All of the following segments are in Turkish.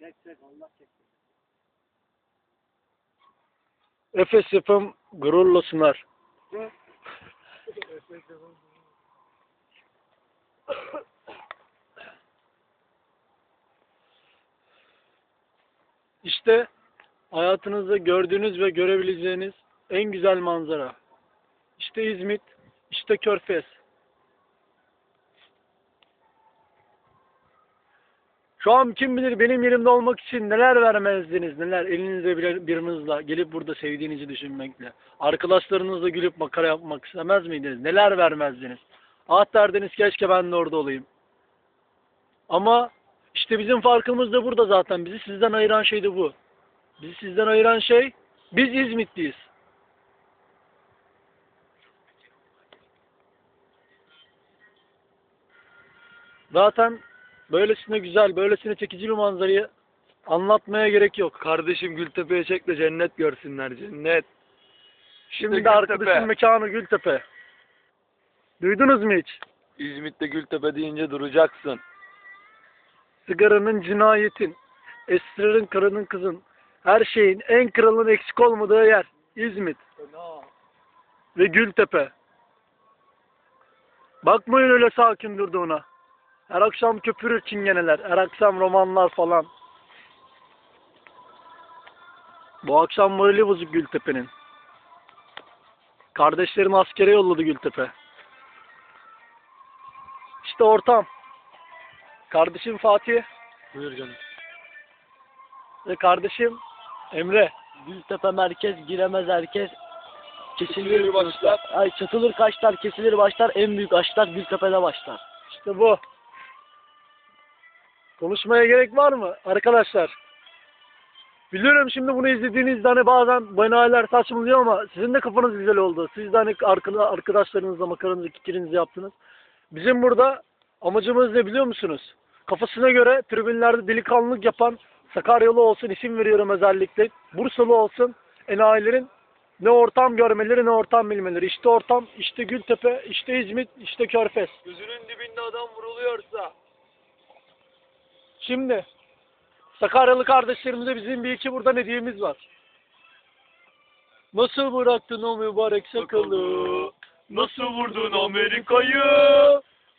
Çek çek Allah çek. Efes yapım gururla sunar. İşte hayatınızda gördüğünüz ve görebileceğiniz en güzel manzara. İşte İzmit, işte Körfez. Şu an kim bilir benim yerimde olmak için neler vermezdiniz, neler elinize bile birinizle gelip burada sevdiğinizi düşünmekle. Arkadaşlarınızla gülüp makara yapmak istemez miydiniz? Neler vermezdiniz? Ah derdiniz keşke ben de orada olayım. Ama işte bizim farkımız da burada zaten. Bizi sizden ayıran şey de bu. Bizi sizden ayıran şey biz İzmitliyiz. Zaten böylesine güzel, böylesine çekici bir manzarayı anlatmaya gerek yok. Kardeşim Gültepe'ye çek de cennet görsünler cennet. Şimdi Gültepe. arkadaşın mekanı Gültepe. Duydunuz mu hiç? İzmit'te Gültepe deyince duracaksın. Sigaranın, cinayetin, esrarın, karının, kızın, her şeyin en kralın eksik olmadığı yer İzmit ve Gültepe. Bakmayın öyle sakin durduğuna. Her akşam köpürür çingeneler, her akşam romanlar falan. Bu akşam morali bozuk Gültepe'nin. Kardeşlerini askere yolladı Gültepe. İşte ortam. Kardeşim Fatih Buyur canım. ve kardeşim Emre. Gültepe merkez giremez herkes. Kesilir başlar. Ay çatılır kaşlar kesilir başlar. En büyük aşklar Gültepe'de başlar. İşte bu. Konuşmaya gerek var mı arkadaşlar? Biliyorum şimdi bunu izlediğinizde hani bazen banalar saçmalıyor ama sizin de kafanız güzel oldu. Siz de hani arkada- arkadaşlarınızla makaranızı, kikirinizi yaptınız. Bizim burada amacımız ne biliyor musunuz? Kafasına göre tribünlerde delikanlılık yapan Sakaryalı olsun isim veriyorum özellikle. Bursalı olsun enayilerin ne ortam görmeleri ne ortam bilmeleri. İşte ortam, işte Gültepe, işte İzmit, işte Körfez. Gözünün dibinde adam vuruluyorsa. Şimdi Sakaryalı kardeşlerimize bizim bir iki buradan hediyemiz var. Nasıl bıraktın o mübarek sakalı? Nasıl vurdun Amerika'yı?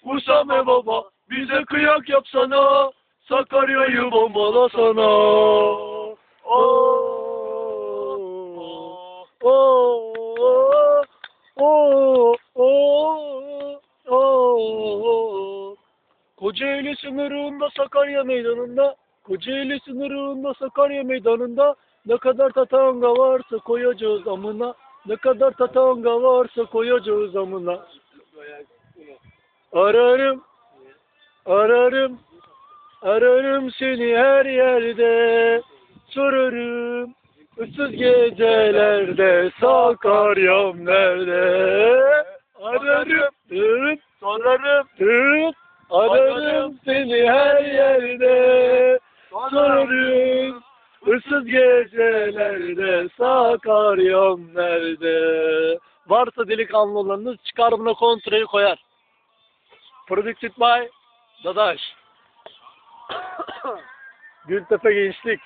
Usame baba bize kıyak yapsana. Sakarya'yı bombalasana. Oo, Kocaeli sınırında Sakarya meydanında Kocaeli sınırında Sakarya meydanında ne kadar tatanga varsa koyacağız amına ne kadar tatanga varsa koyacağız amına Ararım ararım ararım seni her yerde. Sorarım ıssız gecelerde Sakaryam nerede? Ararım evet, Sakaryam nerede varsa delikanlı olanınız çıkar buna kontrayı koyar Produced by Dadaş Gültepe Gençlik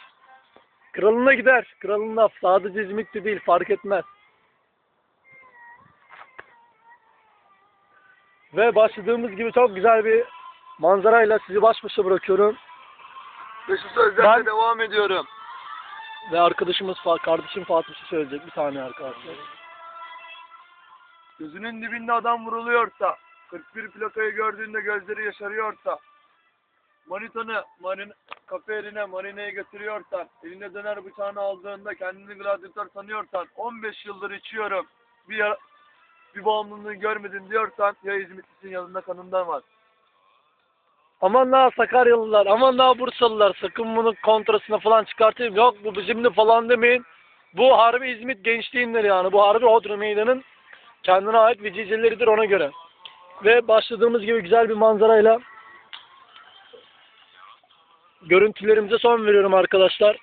Kralına gider. Kralına sadece İzmit'te değil fark etmez. Ve başladığımız gibi çok güzel bir manzarayla sizi baş başa bırakıyorum. Ve şu sözlerle Ben- devam ediyorum. Ve arkadaşımız, kardeşim Fatih bir şey söyleyecek. Bir saniye arkadaşlar. Gözünün dibinde adam vuruluyorsa, 41 plakayı gördüğünde gözleri yaşarıyorsa, manitanı marin, kafe eline marineye götürüyorsan, eline döner bıçağını aldığında kendini gladyatör sanıyorsan, 15 yıldır içiyorum, bir, bir bağımlılığı görmedim diyorsan, ya İzmitlisin yanında kanından var. Aman daha Sakaryalılar, aman daha Bursalılar sakın bunu kontrasına falan çıkartayım. Yok bu bizimle falan demeyin. Bu harbi İzmit gençliğindir yani. Bu harbi Hodri Meydan'ın kendine ait vecizeleridir ona göre. Ve başladığımız gibi güzel bir manzarayla görüntülerimize son veriyorum arkadaşlar.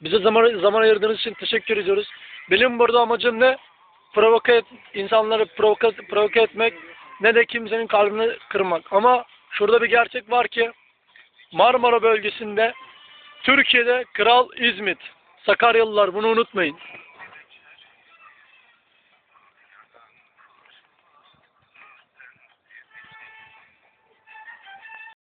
Bize zaman, zaman ayırdığınız için teşekkür ediyoruz. Benim burada amacım ne? Provoke et, insanları provoke, provoke etmek ne de kimsenin kalbini kırmak. Ama şurada bir gerçek var ki Marmara bölgesinde Türkiye'de Kral İzmit. Sakaryalılar bunu unutmayın.